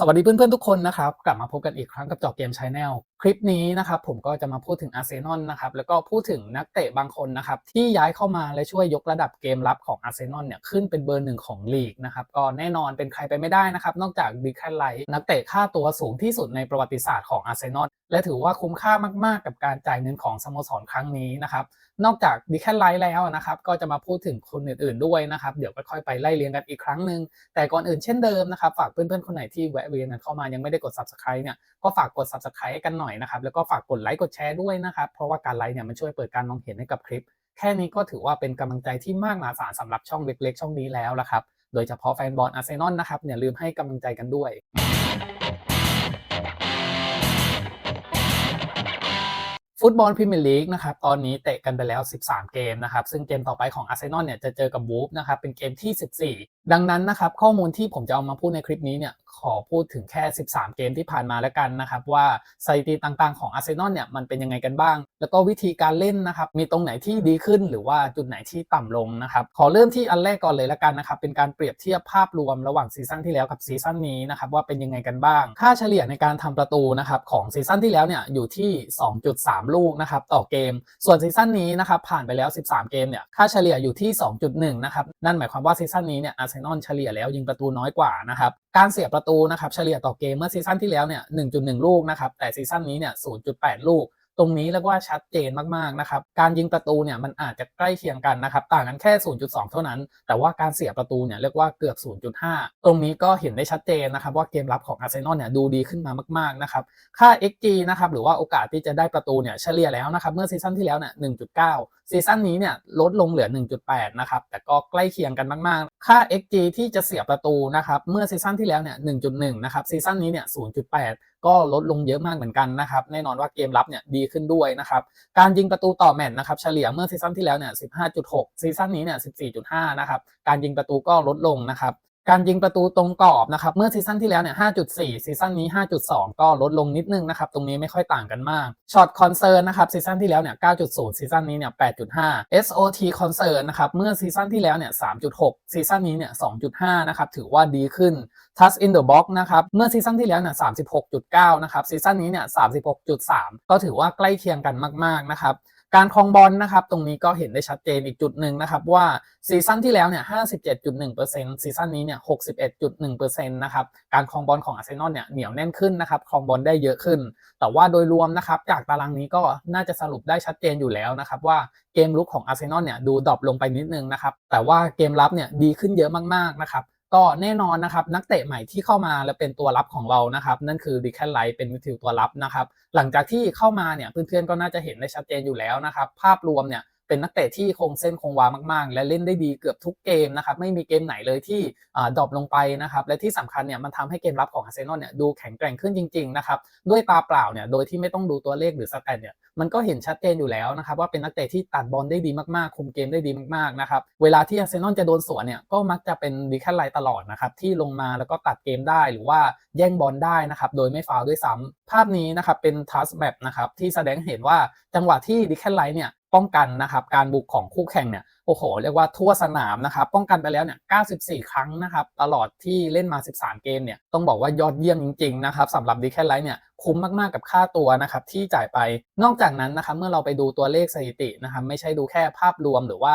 สวัสดีเพื่อนๆทุกคนนะครับ กลับมาพบกันอีกครั้งกับจอเกมชาแนลคลิปนี้นะครับผมก็จะมาพูดถึงอาร์เซนอลนะครับแล้วก็พูดถึงนักเตะบางคนนะครับที่ย้ายเข้ามาและช่วยยกระดับเกมรับของอาร์เซนอลเนี่ยขึ้นเป็นเบอร์หนึ่งของลีกนะครับก็แน่นอนเป็นใครไปไม่ได้นะครับนอกจากดิแคนไลท์นักเตะค่าตัวสูงที่สุดในประวัติศาสตร์ของอาร์เซนอลและถือว่าคุ้มค่ามาก ๆ กับการจ่ายเงินของสโมสรครั้งนี้นะครับนอกจากดิแคนไลท์แล้วนะครับก็จะมาพูดถึงคนอื่น ๆ ด้วยนะครับเดี๋ยวค่อยๆไปไล่เรียงกันอีกครั้งหนึ่งแต่ก่อนอื่นเช่นเดิมนะครับฝากเพื่อนๆคนไหนที่แวะเวียนกันเข้ามายังไม่ได้กด subscribe เนี่ยก็ฝากกด subscribe กันหน่อยนะครับแล้วก็ฝากกดไลค์กดแชร์ด้วยนะครับเพราะว่าการไลค์เนี่ยมันช่วยเปิดการมองเห็นให้กับคลิป แค่นี้ก็ถือว่าเป็นกำลังใจที่มากมหาศาลสำหรับช่องเล็ก ๆ ช่องนี้แล้วละครับโดยเฉพาะแฟนบอลอาร์เซนอลนะครับอย่าลืมให้กำลังใจกันด้วย ฟุตบอลพรีเมียร์ลีกนะครับตอนนี้เตะกันไปแล้ว 13 เกมนะครับซึ่งเกมต่อไปของอาร์เซนอลเนี่ยจะเจอกับวูฟนะครับเป็นเกมที่ 14 ดังนั้นนะครับข้อมูลที่ผมจะเอามาพูดในคลิปนี้เนี่ยขอพูดถึงแค่ 13 เกมที่ผ่านมาแล้วกันนะครับว่าสถิติต่างๆของอาร์เซนอลเนี่ยมันเป็นยังไงกันบ้าง แล้วก็วิธีการเล่นนะครับมีตรงไหนที่ดีขึ้นหรือว่าจุดไหนที่ต่ำลงนะครับขอเริ่มที่อันแรกก่อนเลยแล้วกันนะครับเป็นการเปรียบเทียบภาพรวมระหว่างซีซั่นที่แล้วกับซีซั่นนี้นะครับว่าเป็นยังไงกันบ้าง ค่าเฉลี่ยในการทำประตูนะครับของซีซั่นที่แล้วเนี่ยอยู่ที่ 2.3ลูกนะครับต่อเกม ส่วนซีซั่นนี้นะครับผ่านไปแล้ว 13 เกมเนี่ยค่าเฉลี่ยอยู่ที่ 2.1 นะครับ นั่นหมายความว่าซีซั่นนี้เนี่ยอาร์เซนอลเฉลี่ยแล้วยิงประตูน้อยกว่านะครับการเสียประตูนะครับเฉลี่ยต่อเกมเมื่อซีซั่นที่แล้วเนี่ย 1.1 ลูกนะครับแต่ซีซั่นนี้เนี่ย 0.8 ลูก ตรงนี้เรียกว่าชัดเจนมากๆนะครับการยิงประตูเนี่ยมันอาจจะใกล้เคียงกันนะครับต่างกันแค่ 0.2 เท่านั้น แต่ว่าการเสียประตูเนี่ยเรียกว่าเกือบ 0.5 ตรงนี้ก็เห็นได้ชัดเจนนะครับว่าเกมรับของอาร์เซนอลเนี่ยดูดีขึ้นมามากๆนะครับค่า xg นะครับหรือว่าโอกาสที่จะได้ประตูเนี่ยเฉลี่ยแล้วนะครับเมื่อซีซั่นที่แล้วเนี่ย 1.9 ซีซั่นนี้เนี่ยลดลงเหลือ 1.8 นะครับแต่ก็ใกล้เคียงกันมากๆ ค่า xg ที่จะเสียประตูนะครับเมื่อซีซั่นที่แล้วเนี่ย 1.1 นะครับซีซั่นนี้เนี่ย 0.8 ก็ลดลงเยอะมากเหมือนกันนะครับแน่นอนว่าเกมรับเนี่ยดีขึ้นด้วยนะครับ การยิงประตูต่อแมตช์นะครับเฉลี่ยเมื่อซีซั่นที่แล้วเนี่ย 15.6 ซีซั่นนี้เนี่ย 14.5 นะครับ การยิงประตูก็ลดลงนะครับ การยิงประตูตรงกรอบนะครับ เมื่อซีซั่นที่แล้วเนี่ย 5.4 ซีซั่นนี้ 5.2 ก็ลดลงนิดนึงนะครับ ตรงนี้ไม่ค่อยต่างกันมาก ช็อตคอนเซิร์นนะครับซีซั่นที่แล้วเนี่ย 9.0 ซีซั่นนี้เนี่ย 8.5 SOT คอนเซิร์นนะครับ เมื่อซีซั่นที่แล้วเนี่ย 3.6 ซีซั่นนี้เนี่ย 2.5 นะครับ ถือว่าดีขึ้น Touch in the box นะครับ เมื่อซีซั่นที่แล้วเนี่ย 36.9 นะครับ ซีซั่นนี้เนี่ย 36.3 ก็ถือว่าใกล้เคียงกันมาก ๆ นะครับ การครองบอลนะครับตรงนี้ก็เห็นได้ชัดเจนอีกจุดหนึ่งนะครับว่าซีซั่นที่แล้วเนี่ย57.1%ซีซั่นนี้เนี่ย61.1%นะครับการครองบอลของอาร์เซนอลเนี่ยเหนียวแน่นขึ้นนะครับครองบอลได้เยอะขึ้น แต่ว่าโดยรวมนะครับจากตารางนี้ก็น่าจะสรุปได้ชัดเจนอยู่แล้วนะครับว่าเกมลุกของอาร์เซนอลเนี่ยดูดรอปลงไปนิดนึงนะครับแต่ว่าเกมรับเนี่ยดีขึ้นเยอะมากๆนะครับ ก็แน่นอนนะครับนักเตะใหม่ที่เข้ามาและเป็นตัวรับของเรานะครับ นั่นคือดิแคนไลท์เป็นมิดฟิลด์ตัวรับนะครับ หลังจากที่เข้ามาเนี่ยเพื่อนๆก็น่าจะเห็นได้ชัดเจนอยู่แล้วนะครับ ภาพรวมเนี่ย เป็นนักเตะที่คงเส้นคงวามากๆ และเล่นได้ดีเกือบทุกเกมนะครับไม่มีเกมไหนเลยที่ดรอปลงไปนะครับและที่สำคัญเนี่ยมันทำให้เกมรับของอาร์เซนอลเนี่ยดูแข็งแกร่งขึ้นจริงๆนะครับด้วยตาเปล่าเนี่ยโดยที่ไม่ต้องดูตัวเลขหรือสแตทเนี่ยมันก็เห็นชัดเจนอยู่แล้วนะครับว่าเป็นนักเตะที่ตัดบอลได้ดีมากๆ คุมเกมได้ดีมากๆนะครับเวลาที่อาร์เซนอลจะโดนสวนเนี่ยก็มักจะเป็นดิแคนไลตลอดนะครับที่ลงมาแล้วก็ตัดเกมได้หรือว่าแย่งบอลได้นะครับโดยไม่ฟาวด้วยซ้ำภาพนี้นะครับเป็นทัสแมปนะครับที่แสดงเห็นว่าจังหวะที่ดิแคนไลเนี่ย ป้องกันนะครับการบุกของคู่แข่งเนี่ยโอ้โหเรียกว่าทั่วสนามนะครับป้องกันไปแล้วเนี่ย 94 ครั้งนะครับตลอดที่เล่นมา 13 เกมเนี่ยต้องบอกว่ายอดเยี่ยมจริงๆนะครับสำหรับดีแคทไลท์เนี่ย คุ้มมากๆกับค่าตัวนะครับที่จ่ายไปนอกจากนั้นนะครับเมื่อเราไปดูตัวเลขสถิตินะครับไม่ใช่ดูแค่ภาพรวมหรือว่า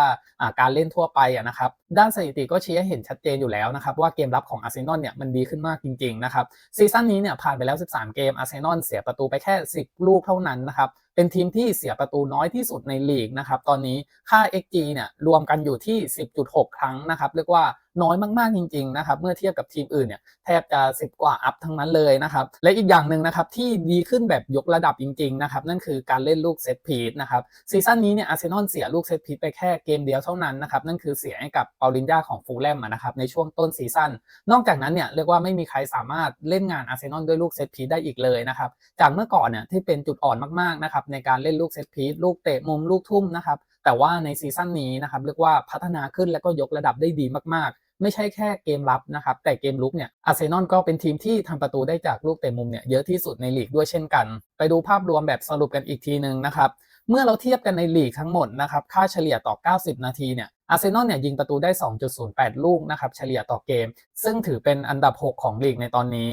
การเล่นทั่วไปนะครับด้านสถิติก็ชี้ให้เห็นชัดเจนอยู่แล้วนะครับว่าเกมรับของอาร์เซนอลเนี่ยมันดีขึ้นมากจริงๆนะครับซีซั่นนี้เนี่ยผ่านไปแล้ว 13 เกมอาร์เซนอลเสียประตูไปแค่ 10 ลูกเท่านั้นนะครับเป็นทีมที่เสียประตูน้อยที่สุดในลีกนะครับตอนนี้ค่า xg เนี่ยรวมกันอยู่ที่ 10.6 ครั้งนะครับเรียกว่า น้อยมากๆจริงๆนะครับเมื่อเทียบกับทีมอื่นเนี่ยแทบจะ 10 กว่าอัพทั้งนั้นเลยนะครับและอีกอย่างหนึ่งนะครับที่ดีขึ้นแบบยกระดับจริงๆนะครับนั่นคือการเล่นลูกเซตพีทนะครับซีซั่นนี้เนี่ยอาร์เซนอลเสียลูกเซตพีทไปแค่เกมเดียวเท่านั้นนะครับนั่นคือเสียให้กับเปาลินยาของฟูลแลมนะครับในช่วงต้นซีซั่นนอกจากนั้นเนี่ยเรียกว่าไม่มีใครสามารถเล่นงานอาร์เซนอลด้วยลูกเซตพีทได้อีกเลยนะครับจากเมื่อก่อนเนี่ยที่เป็นจุดอ่อนมากๆนะครับในการเล่นลูกเซตพีทลูกเตะมุมลูกทุ่มนะครับแต่ว่าในซีซั่นนี้นะครับเรียกว่าพัฒนาขึ้นและก็ยกระดับได้ดีมากๆ ไม่ใช่แค่เกมรับนะครับ แต่เกมลุกเนี่ยอาร์เซนอลก็เป็นทีมที่ทำประตูได้จากลูกเตะมุมเนี่ยเยอะที่สุดในลีกด้วยเช่นกัน ไปดูภาพรวมแบบสรุปกันอีกทีหนึ่งนะครับเมื่อเราเทียบกันในลีกทั้งหมดนะครับค่าเฉลี่ยต่อ 90 นาทีเนี่ยอาร์เซนอลเนี่ยยิงประตูได้ 2.08 ลูกนะครับเฉลี่ยต่อเกม ซึ่งถือเป็นอันดับ 6 ของลีกในตอนนี้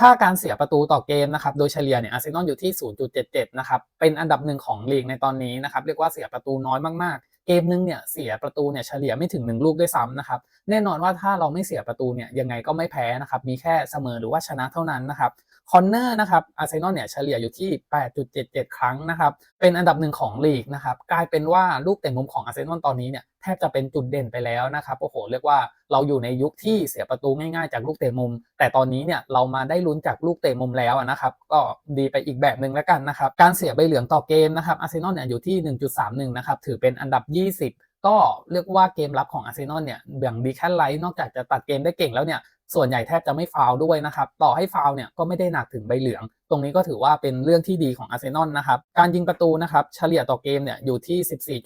ค่าการเสียประตูต่อเกมนะครับโดยเฉลี่ยเนี่ยอาร์เซนอลอยู่ที่ 0.77 นะครับเป็นอันดับหนึ่งของลีกในตอนนี้นะครับเรียกว่าเสียประตูน้อยมาก เกมนึงเนี่ยเสียประตูเนี่ยเฉลี่ยไม่ถึง 1 ลูกด้วยซ้ำนะครับแน่นอนว่าถ้าเราไม่เสียประตูเนี่ยยังไงก็ไม่แพ้นะครับมีแค่เสมอหรือว่าชนะเท่านั้นนะครับ คอนเนอร์นะครับอาร์เซนอลเนี่ยเฉลี่ยอยู่ที่ 8.77 ครั้งนะครับ เป็นอันดับหนึ่งของลีกนะครับ กลายเป็นว่าลูกเตะมุมของอาร์เซนอลตอนนี้เนี่ยแทบจะเป็นจุดเด่นไปแล้วนะครับโอ้โหเรียกว่าเราอยู่ในยุคที่เสียประตูง่ายๆจากลูกเตะมุม แต่ตอนนี้เนี่ยเรามาได้ลุ้นจากลูกเตะมุมแล้วนะครับ ก็ดีไปอีกแบบหนึ่งแล้วกันนะครับ การเสียใบเหลืองต่อเกมนะครับอาร์เซนอลเนี่ยอยู่ที่ 1.31 นะครับ ถือเป็นอันดับ 20ก็เรียกว่าเกมรับของอาร์เซนอลเนี่ยอย่างดีแคทไลท์นอกจากจะตัดเกมได้เก่งแล้วเนี่ย ส่วนใหญ่แทบจะไม่ฟาวด้วยนะครับต่อให้ฟาวเนี่ยก็ไม่ได้หนักถึงใบเหลือง ตรงนี้ก็ถือว่าเป็นเรื่องที่ดีของอาร์เซนอลนะครับการยิงประตูนะครับเฉลี่ยต่อเกมเนี่ยอยู่ที่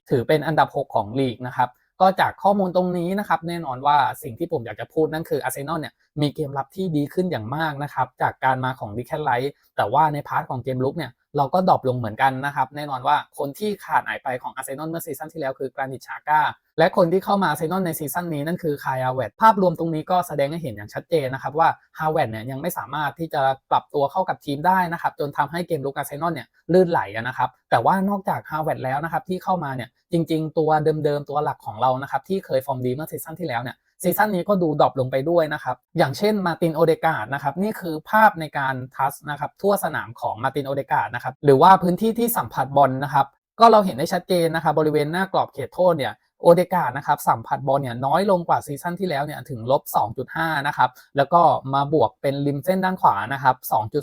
14.54 ถือเป็นอันดับ 6 ของลีกนะครับก็จากข้อมูลตรงนี้นะครับแน่นอนว่าสิ่งที่ผมอยากจะพูดนั่นคืออาร์เซนอลเนี่ยมีเกมรับที่ดีขึ้นอย่างมากนะครับจากการมาของดิแคทไลท์แต่ว่าในพาร์ทของเกมลุกเนี่ยเราก็ดรอปลงเหมือนกันนะครับแน่นอนว่าคนที่ขาดหายไปของอาร์เซนอลเมื่อซีซั่นที่แล้วคือกรานิตชาก้า และคนที่เข้ามาเซนอลในซีซั่นนี้นั่นคือคายอาเวตภาพรวมตรงนี้ก็แสดงให้เห็นอย่างชัดเจนนะครับว่าฮาวเวตเนี่ยยังไม่สามารถที่จะปรับตัวเข้ากับทีมได้นะครับจนทำให้เกมลุกอาเซนอลเนี่ยลื่นไหลนะครับแต่ว่านอกจากฮาวเวตแล้วนะครับที่เข้ามาเนี่ยจริง ๆ ตัวเดิมๆตัวหลักของเรานะครับที่เคยฟอร์มดีเมื่อซีซั่นที่แล้วเนี่ยซีซั่นนี้ก็ดูดรอปลงไปด้วยนะครับ อย่างเช่นมาตินโอเดกาดนะครับ นี่คือภาพในการทัสนะครับทั่วสนามของมาตินโอเดกาดนะครับ หรือว่าพื้นที่ที่สัมผัสบอลนะครับ ก็เราเห็นได้ชัดเจนนะครับ บริเวณหน้ากรอบเขตโทษเนี่ย โอเดกาดนะครับสัมผัสบอลเนี่ยน้อยลงกว่าซีซั่นที่แล้วเนี่ยถึงลบ2.5นะครับแล้วก็มาบวกเป็นริมเส้นด้านขวานะครับ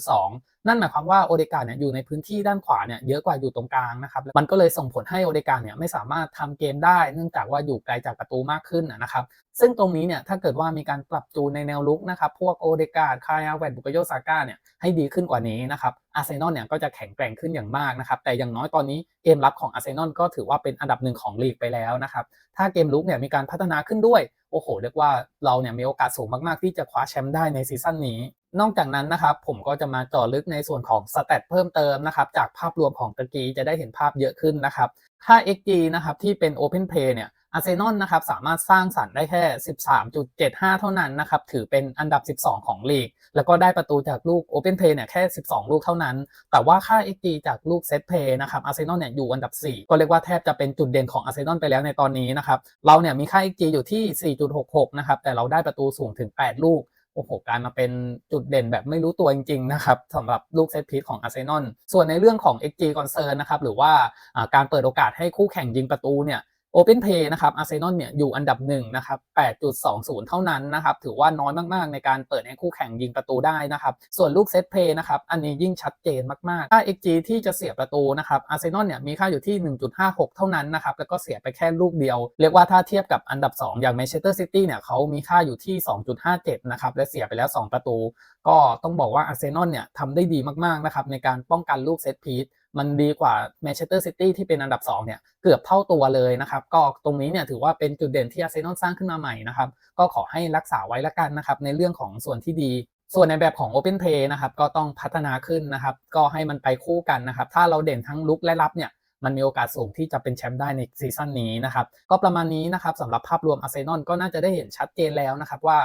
2.2 นั่นหมายความว่าโอเดกาเนี่ยอยู่ในพื้นที่ด้านขวาเนี่ยเยอะกว่าอยู่ตรงกลางนะครับมันก็เลยส่งผลให้โอเดกาเนี่ยไม่สามารถทำเกมได้ เนื่องจากว่าอยู่ไกลจากประตูมากขึ้นนะครับซึ่งตรงนี้เนี่ยถ้าเกิดว่ามีการปรับจูนในแนวลุกนะครับพวกโอเดกาคายาแวนบุกโยซาก้าเนี่ยให้ดีขึ้นกว่านี้นะครับอาร์เซนอลเนี่ยก็จะแข็งแกร่งขึ้นอย่างมากนะครับแต่อย่างน้อยตอนนี้เกมรับของอาร์เซนอลก็ถือว่าเป็นอันดับหนึ่งของลีกไปแล้วนะครับถ้าเกมลุกเนี่ยมีการพัฒนาขึ้นด้วยโอ้โหเรียกว่าเราเนี่ยมีโอกาสสูงมากๆที่จะคว้าแชมป์ได้ในซีซั่นนี้ นอกจากนั้นนะครับผมก็จะมาเจาะลึกในส่วนของสเตตเพิ่มเติมนะครับจากภาพรวมของตะกี้จะได้เห็นภาพเยอะขึ้นนะครับค่า XG นะครับที่เป็น Open Play เนี่ยอาร์เซนอลนะครับสามารถสร้างสรรค์ได้แค่ 13.75 เท่านั้นนะครับถือเป็นอันดับ 12 ของลีก แล้วก็ได้ประตูจากลูก Open Play เนี่ยแค่ 12 ลูกเท่านั้น แต่ว่าค่า XG จากลูกเซตเพย์นะครับอาร์เซนอลเนี่ยอยู่อันดับ 4 ก็เรียกว่าแทบจะเป็นจุดเด่นของอาร์เซนอลไปแล้วในตอนนี้นะครับเราเนี่ยมีค่า XG อยู่ที่ 4.66 นะครับแต่เราได้ประตูสูงถึง 8 ลูก โอ้โหการมาเป็นจุดเด่นแบบไม่รู้ตัวจริงๆนะครับสำหรับลูกเซตพีซของอาร์เซนอลส่วนในเรื่องของ XG concern นะครับหรือว่าการเปิดโอกาสให้คู่แข่งยิงประตูเนี่ย Open Pay นะครับอาร์เซนอลเนี่ยอยู่อันดับ1นะครับ 8.20 เท่านั้นนะครับถือว่าน้อยมากๆ ในการเปิดให้คู่แข่งยิงประตูได้นะครับ ส่วนลูกเซตเพย์นะครับอันนี้ยิ่งชัดเจนมากๆ ค่า XG ที่จะเสียประตูนะครับอาร์เซนอลเนี่ยมีค่าอยู่ที่ 1.56 เท่านั้นนะครับแล้วก็เสียไปแค่ลูกเดียว เรียกว่าถ้าเทียบกับอันดับ 2 อย่างแมนเชสเตอร์ซิตี้เนี่ยเขามีค่าอยู่ที่ 2.57 นะครับและเสียไปแล้ว 2 ประตู ก็ต้องบอกว่าอาร์เซนอลเนี่ยทำได้ดีมากๆนะครับในการป้องกันลูกเซตพีซ มันดีกว่าแมนเชสเตอร์ซิตี้ที่เป็นอันดับ 2 เนี่ย เกือบเท่าตัวเลยนะครับ ก็ตรงนี้เนี่ยถือว่าเป็นจุดเด่นที่อาร์เซนอลสร้างขึ้นมาใหม่นะครับ ก็ขอให้รักษาไว้ละกันนะครับ ในเรื่องของส่วนที่ดี ส่วนในแบบของ Open Play นะครับ ก็ต้องพัฒนาขึ้นนะครับ ก็ให้มันไปคู่กันนะครับ ถ้าเราเด่นทั้งลุกและรับเนี่ยมันมีโอกาสสูงที่จะเป็นแชมป์ได้ในซีซั่นนี้นะครับ ก็ประมาณนี้นะครับสำหรับภาพรวมอาร์เซนอลก็น่าจะได้เห็นชัดเจนแล้วนะครับว่า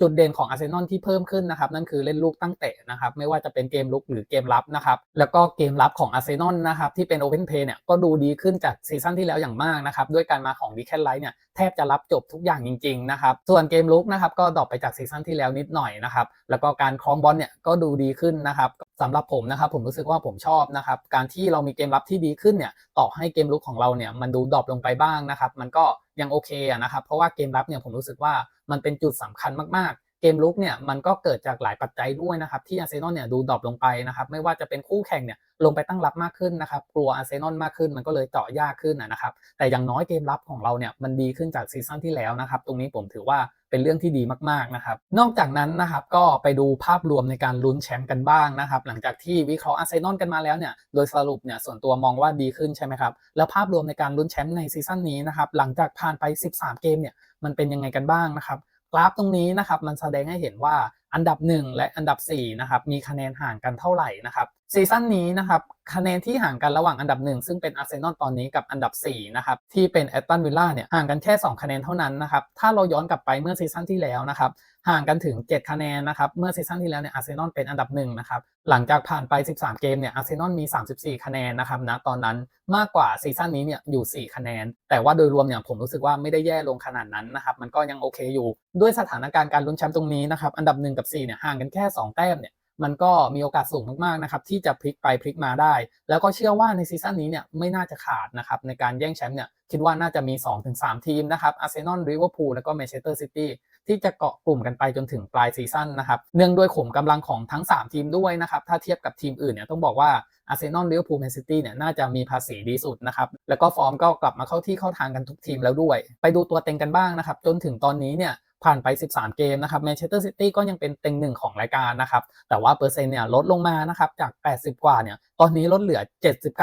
จุดเด่นของอาร์เซนอลที่เพิ่มขึ้นนะครับนั่นคือเล่นลูกตั้งเตะนะครับไม่ว่าจะเป็นเกมลุกหรือเกมรับนะครับแล้วก็เกมรับของอาร์เซนอลนะครับที่เป็นโอเพนเพย์เนี่ยก็ดูดีขึ้นจากซีซั่นที่แล้วอย่างมากนะครับด้วยการมาของดิแคนไลท์เนี่ยแทบจะรับจบทุกอย่างจริงๆนะครับส่วนเกมลุกนะครับก็ดรอปไปจากซีซั่นที่แล้วนิดหน่อยนะครับแล้วก็การครองบอลเนี่ยก็ดูดีขึ้นนะครับสำหรับผมนะครับผมรู้สึกว่าผมชอบนะครับการที่เรามีเกมรับที่ดีขึ้นเนี่ยต่อให้เกมลุกของเราเนี่ยมันดูดรอปลงไปบ้างนะครับมันก็ยังโอเคนะครับเพราะว่าเกมรับเนี่ยผมรู้สึกว่า มันเป็นจุดสำคัญมากๆเก มลุกเนี่ยมันก็เกิดจากหลายปัจจัยด้วยนะครับที่อาร์เซนอลเนี่ยดูดรอปลงไปนะครับไม่ว่าจะเป็นคู่แข่งเนี่ยลงไปตั้งรับมากขึ้นนะครับกลัวอาร์เซนอลมากขึ้นมันก็เลยเจาะยากขึ้นนะครับแต่อย่างน้อยเกมรับของเราเนี่ยมันดีขึ้นจากซีซั่นที่แล้วนะครับตรงนี้ผมถือว่าเป็นเรื่องที่ดีมากๆนะครับนอกจากนั้นนะครับก็ไปดูภาพรวมในการลุ้นแชมป์กันบ้างนะครับหลังจากที่วิเคราะห์อาร์เซนอลกันมาแล้วเนี่ยโดยสรุปเนี่ยส่วนตัวมองว่าดีขึ้นใช่ไหมครับแล้วภาพรวมในการลุ้นแชมป์ในซีซั่นนี้นะครับหลังจากผ่านไป 13 เกมเนี่ยมันเป็นยังไงกันบ้างนะครับ ราฟตรงนี้นะครับมันแสดงให้เห็นว่า อันดับ 1 และอันดับ4นะครับมีคะแนนห่างกันเท่าไหร่นะครับซีซั่นนี้นะครับคะแนนที่ห่างกันระหว่างอันดับ 1 ซึ่งเป็นอาร์เซนอลตอนนี้กับอันดับ4นะครับที่เป็นแอตตันวิลล่าเนี่ยห่างกันแค่ 2 คะแนนเท่านั้นนะครับถ้าเราย้อนกลับไปเมื่อซีซั่นที่แล้วนะครับห่างกันถึง 7 คะแนนนะครับเมื่อซีซั่นที่แล้วเนี่ยอาร์เซนอลเป็นอันดับหนึ่งนะครับหลังจากผ่านไป 13 เกมเนี่ยอาร์เซนอลมี 34 คะแนนนะครับนะตอนนั้นมากกว่าซีซั่นนี้เนี่ยอยู่ 4 คะแนน แต่ว่าโดยรวมเนี่ยผมรู้สึกว่าไม่ได้แย่ลงขนาดนั้นนะครับมันก็ยังโอเคอยู่ ด้วยสถานการณ์การลุ้นแชมป์ตรงนี้นะครับอันดับ1กับ4เนี่ยห่างกันแค่ 2 แต้มเนี่ยมันก็มีโอกาสสูงมากๆนะครับที่จะพลิกไปพลิกมาได้ แล้วก็เชื่อว่าในซีซั่นนี้เนี่ยไม่น่าจะขาดนะครับในการแย่งแชมป์เนี่ยคิดว่าน่าจะมี 2-3 ทีมนะครับอาร์เซนอลลิเวอร์พูลแล้วก็แมนเชสเตอร์ซิตี้ ที่จะเกาะกลุ่มกันไปจนถึงปลายซีซั่นนะครับ เนื่องด้วยขุมกำลังของทั้ง 3 ทีมด้วยนะครับ ถ้าเทียบกับทีมอื่นเนี่ยต้องบอกว่าอาร์เซนอลลิเวอร์พูลแมนซิตี้เนี่ยน่าจะมีภาษีดีสุดนะครับ แล้วก็ฟอร์มก็กลับมาเข้าที่เข้าทางกันทุกทีมแล้วด้วย ไปดูตัวเต็งกันบ้างนะครับ จนถึงตอนนี้เนี่ยผ่านไป 13 เกมนะครับแมนเชสเตอร์ซิตี้ก็ยังเป็นเต็งหนึ่งของรายการนะครับ แต่ว่าเปอร์เซ็นต์เนี่ยลดลงมานะครับจาก 80 กว่าเนี่ย ตอนนี้ลดเหลือ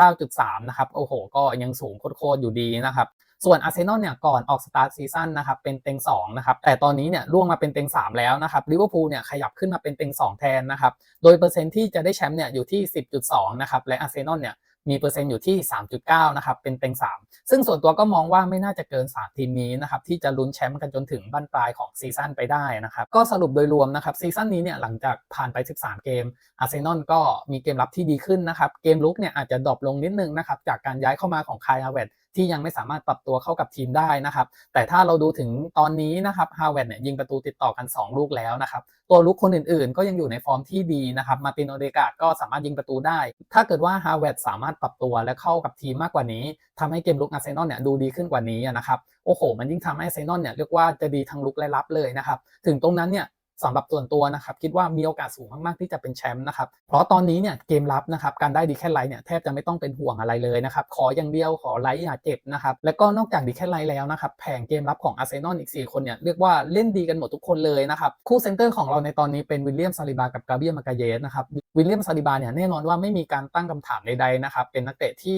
79.3 นะครับ โอ้โห ก็ยังสูงโคตรๆอยู่ดีนะครับ ส่วนอาร์เซนอลเนี่ยก่อนออกสตาร์ทซีซั่นนะครับเป็นเต็ง2นะครับแต่ตอนนี้เนี่ยล่วงมาเป็นเต็ง3 แล้วนะครับลิเวอร์พูลเนี่ยขยับขึ้นมาเป็นเต็ง2 แทนนะครับโดยเปอร์เซ็นต์ที่จะได้แชมป์เนี่ยอยู่ที่ 10.2นะครับและอาร์เซนอลเนี่ย มีเปอร์เซ็นต์อยู่ที่ 3.9 นะครับ เป็นเต็ง 3 ซึ่งส่วนตัวก็มองว่าไม่น่าจะเกิน 3 ทีมนี้นะครับ ที่จะลุ้นแชมป์กันจนถึงบั้นปลายของซีซั่นไปได้นะครับ ก็สรุปโดยรวมนะครับซีซั่นนี้เนี่ยหลังจากผ่านไป 13 เกมอาร์เซนอลก็มีเกมรับที่ดีขึ้นนะครับ เกมลุกเนี่ยอาจจะดรอปลงนิดนึงนะครับจากการย้ายเข้ามาของคายฮาเวตที่ยังไม่สามารถปรับตัวเข้ากับทีมได้นะครับ แต่ถ้าเราดูถึงตอนนี้นะครับฮาเวตเนี่ยยิงประตูติดต่อกัน 2 ลูกแล้วนะครับตัวลุกคนอื่นๆ ก็ยังอยู่ในฟอร์มที่ดีนะครับมาตินโอเดกาดก็สามารถยิงประตูได้ ถ้าเกิดว่าฮาเวดสามารถปรับตัวและเข้ากับทีมมากกว่านี้ทำให้เกมลุกอาร์เซนอลเนี่ยดูดีขึ้นกว่านี้นะครับโอ้โห มันยิ่งทำให้อาร์เซนอลเนี่ยเรียกว่าจะดีทั้งลุกและรับเลยนะครับถึงตรงนั้นเนี่ย สำหรับส่วนตัวนะครับคิดว่ามีโอกาสสูงมาก ๆ ที่จะเป็นแชมป์นะครับเพราะตอนนี้เนี่ยเกมรับนะครับการได้ดีแค่ไลท์เนี่ยแทบจะไม่ต้องเป็นห่วงอะไรเลยนะครับขออย่างเดียวขอไลท์อย่าเจ็บนะครับแล้วก็นอกจากดีแค่ไลท์แล้วนะครับแผงเกมรับของอาร์เซนอลอีก 4 คนเนี่ยเรียกว่าเล่นดีกันหมดทุกคนเลยนะครับคู่เซนเตอร์ของเราในตอนนี้เป็นวิลเลียมซาลิบากับกาเบียมากาเยสนะครับวิลเลียมซาลิบาเนี่ยแน่นอนว่าไม่มีการตั้งคำถามใดๆนะครับเป็นนักเตะที่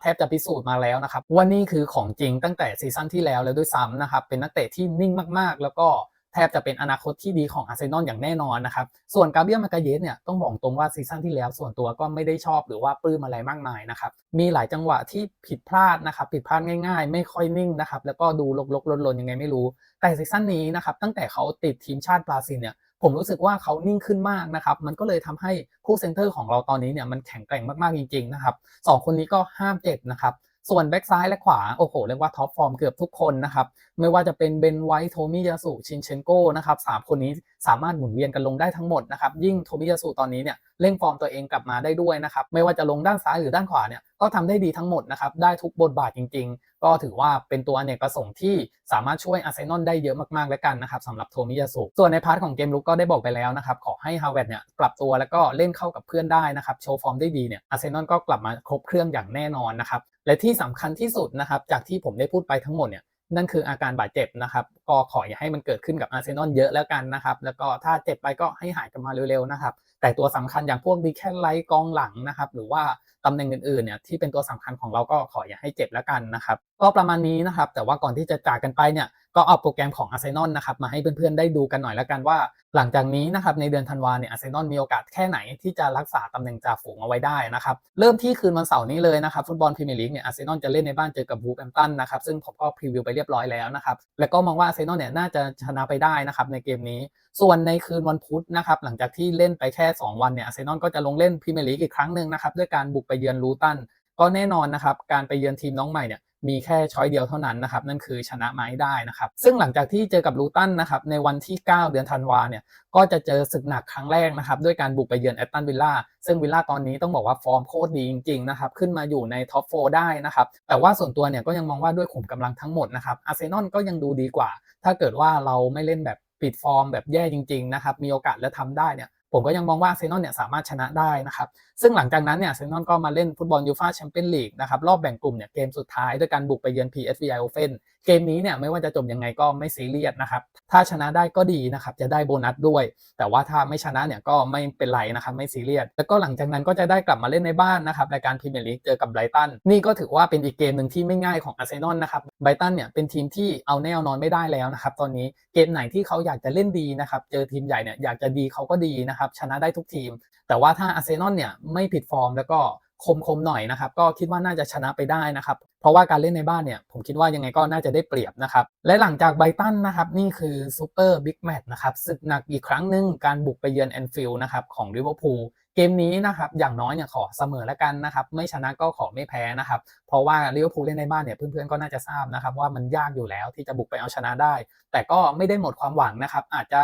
แทบจะพิสูจน์มาแล้วนะครับว่านี่คือของจริงตั้งแต่ซีซั่นที่แล้วแล้วด้วยซ้ำนะครับเป็นนักเตะที่นิ่งมากๆ แล้วก็ แทบจะเป็นอนาคตที่ดีของอาร์เซนอลอย่างแน่นอนนะครับ ส่วนกาเบียมากาเยสเนี่ยต้องบอกตรงว่าซีซั่นที่แล้วส่วนตัวก็ไม่ได้ชอบหรือว่าปลื้มอะไรมากมายนะครับ มีหลายจังหวะที่ผิดพลาดนะครับ ผิดพลาดง่ายๆ ไม่ค่อยนิ่งนะครับ แล้วก็ดูลกๆลนๆยังไงไม่รู้ แต่ซีซั่นนี้นะครับตั้งแต่เขาติดทีมชาติบราซิลเนี่ยผมรู้สึกว่าเขานิ่งขึ้นมากนะครับ มันก็เลยทำให้คู่เซนเตอร์ของเราตอนนี้เนี่ยมันแข็งแกร่งมากๆจริงๆนะครับสองคนนี้ก็ห้ามเจ็บนะครับ ส่วนแบ็กซ้ายและขวา โอ้โห เรียกว่าท็อปฟอร์มเกือบทุกคนนะครับ ไม่ว่าจะเป็นเบนไวท์โทมิยาสุชินเชนโกนะครับสามคนนี้สามารถหมุนเวียนกันลงได้ทั้งหมดนะครับ ยิ่งโทมิยาสุตอนนี้เนี่ยเร่งฟอร์มตัวเองกลับมาได้ด้วยนะครับ ไม่ว่าจะลงด้านซ้ายหรือด้านขวาเนี่ยก็ทำได้ดีทั้งหมดนะครับ ได้ทุกบทบาทจริง ก็ถือว่าเป็นตัวอเนกประสงค์ที่สามารถช่วยอาร์เซนอลได้เยอะมากๆแล้วกันนะครับสำหรับโทมิยาสุส่วนในพาร์ทของเกมลุกก็ได้บอกไปแล้วนะครับขอให้ฮาวเวิร์ดเนี่ยปรับตัวแล้วก็เล่นเข้ากับเพื่อนได้นะครับโชว์ฟอร์มได้ดีเนี่ยอาร์เซนอลก็กลับมาครบเครื่องอย่างแน่นอนนะครับและที่สำคัญที่สุดนะครับจากที่ผมได้พูดไปทั้งหมดเนี่ยนั่นคืออาการบาดเจ็บนะครับ ก็ขออย่าให้มันเกิดขึ้นกับอาร์เซนอลเยอะแล้วกันนะครับ แล้วก็ถ้าเจ็บไปก็ให้หายกันมาเร็วๆนะครับ แต่ตัวสำคัญอย่างพวกดีแคไลท์กองหลังนะครับ หรือว่าตำแหน่งอื่นๆเนี่ยที่เป็นตัวสำคัญของเราก็ขออย่าให้เจ็บแล้วกันนะครับ ก็ประมาณนี้นะครับ แต่ว่าก่อนที่จะจากกันไปเนี่ยก็เอาโปรแกรมของอาร์เซนอลนะครับมาให้เพื่อนๆได้ดูกันหน่อยแล้วกันว่า หลังจากนี้นะครับในเดือนธันวาเนี่ยอาร์เซนอลมีโอกาสแค่ไหนที่จะรักษาตำแหน่งจ่าฝูงเอาไว้ได้นะครับเริ่มที่คืนวันเสาร์นี้เลยนะครับฟุตบอลพรีเมียร์ลีกเนี่ยอาร์เซนอลจะเล่นในบ้านเจอกับบูแอมตันนะครับซึ่งผมก็พรีวิวไปเรียบร้อยแล้วนะครับแล้วก็มองว่าอาร์เซนอลเนี่ยน่าจะชนะไปได้นะครับในเกมนี้ ส่วนในคืนวันพุธนะครับหลังจากที่เล่นไปแค่ 2 วันเนี่ยอาร์เซนอลก็จะลงเล่นพรีเมียร์ลีกอีกครั้งหนึ่งนะครับด้วยการบุกไปเยือนลูตันก็แน่นอนนะครับการไปเยือนทีมน้องใหม่เนี่ย มีแค่ช้อยเดียวเท่านั้นนะครับนั่นคือชนะไม้ได้นะครับ ซึ่งหลังจากที่เจอกับลูตันนะครับในวันที่ 9 เดือนธันวาเนี่ยก็จะเจอศึกหนักครั้งแรกนะครับด้วยการบุกไปเยือนแอตตันวิลล่าซึ่งวิลล่าตอนนี้ต้องบอกว่าฟอร์มโคตรดีจริงๆนะครับขึ้นมาอยู่ในท็อปโฟได้นะครับแต่ว่าส่วนตัวเนี่ยก็ยังมองว่าด้วยขุมกำลังทั้งหมดนะครับอาร์เซนอลก็ยังดูดีกว่า ถ้าเกิดว่าเราไม่เล่นแบบปิดฟอร์มแบบแย่จริงๆนะครับมีโอกาสและทำได้เนี่ย ผมก็ยังมองว่าเซนอนเนี่ยสามารถชนะได้นะครับ ซึ่งหลังจากนั้นเนี่ยเซนอนก็มาเล่นฟุตบอลยูฟ่าแชมเปี้ยนลีกนะครับรอบแบ่งกลุ่มเนี่ยเกมสุดท้ายด้วยการบุกไปเยือน PSV Eindhoven เกมนี้เนี่ยไม่ว่าจะจบยังไงก็ไม่ซีเรียสนะครับ ถ้าชนะได้ก็ดีนะครับจะได้โบนัสด้วย แต่ว่าถ้าไม่ชนะเนี่ยก็ไม่เป็นไรนะครับไม่ซีเรียส แล้วก็หลังจากนั้นก็จะได้กลับมาเล่นในบ้านนะครับรายการพรีเมียร์ลีกเจอกับไบรตัน นี่ก็ถือว่าเป็นอีกเกมหนึ่งที่ไม่ง่ายของอาร์เซนอลนะครับไบรตันเนี่ยเป็นทีมที่เอาแน่เอานอนไม่ได้แล้วนะครับตอนนี้เกมไหนที่เขาอยากจะเล่นดีนะครับเจอทีมใหญ่เนี่ยอยากจะดีเขาก็ดีนะครับชนะได้ทุกทีม แต่ว่าถ้าอาร์เซนอลเนี่ยไม่ผิดฟอร์มแล้วก็ คมๆหน่อยนะครับ ก็คิดว่าน่าจะชนะไปได้นะครับ เพราะว่าการเล่นในบ้านเนี่ย ผมคิดว่ายังไงก็น่าจะได้เปรียบนะครับ และหลังจากไบตันนะครับ นี่คือซูเปอร์บิ๊กแมตช์นะครับศึกหนักอีกครั้งหนึ่งการบุกไปเยือนแอนฟิลด์นะครับของลิเวอร์พูลเกมนี้นะครับอย่างน้อยเนี่ยขอเสมอแล้วกันนะครับ ไม่ชนะก็ขอไม่แพ้นะครับ เพราะว่าลิเวอร์พูลเล่นในบ้านเนี่ยเพื่อนๆก็น่าจะทราบนะครับ ว่ามันยากอยู่แล้วที่จะบุกไปเอาชนะได้ แต่ก็ไม่ได้หมดความหวังนะครับ อาจจะ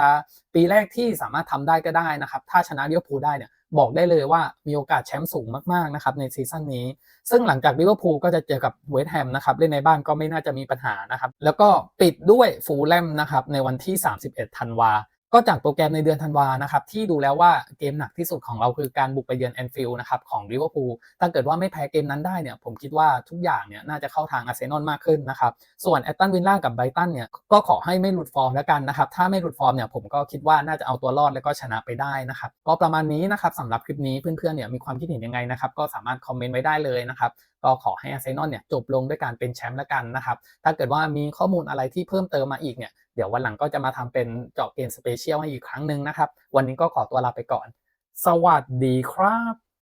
ปีแรกที่สามารถทำได้ก็ได้นะครับ ถ้าชนะลิเวอร์พูลได้เนี่ย บอกได้เลยว่ามีโอกาสแชมป์สูงมากๆนะครับในซีซั่นนี้ ซึ่งหลังจากลิเวอร์พูลก็จะเจอกับเวสต์แฮมนะครับเล่นในบ้านก็ไม่น่าจะมีปัญหานะครับ แล้วก็ปิดด้วยฟูลแลมนะครับในวันที่ 31 ธันวา ก็จากโปรแกรมในเดือนธันวานะครับที่ดูแล้วว่าเกมหนักที่สุดของเราคือการบุกไปเยือนแอนฟิลด์นะครับของลิเวอร์พูลถ้าเกิดว่าไม่แพ้เกมนั้นได้เนี่ยผมคิดว่าทุกอย่างเนี่ยน่าจะเข้าทางอาร์เซนอลมากขึ้นนะครับส่วนแอตตันวิลล่ากับไบรตันเนี่ยก็ขอให้ไม่หลุดฟอร์มแล้วกันนะครับถ้าไม่หลุดฟอร์มเนี่ยผมก็คิดว่าน่าจะเอาตัวรอดแล้วก็ชนะไปได้นะครับก็ประมาณนี้นะครับสำหรับคลิปนี้เพื่อนๆเนี่ยมีความคิดเห็นยังไงนะครับก็สามารถคอมเมนต์ไว้ได้เลยนะครับก็ขอให้อาร์เซนอลเนี่ยจบลงด้วยการเป็นแชมป์แล้วกันนะครับ ถ้าเกิดว่ามีข้อมูลอะไรที่เพิ่มเติมมาอีกเนี่ยเดี๋ยววันหลังก็จะมาทำเป็นเจาะเกมสเปเชียลให้อีกครั้งหนึ่งนะครับ วันนี้ก็ขอตัวลาไปก่อน สวัสดีครับ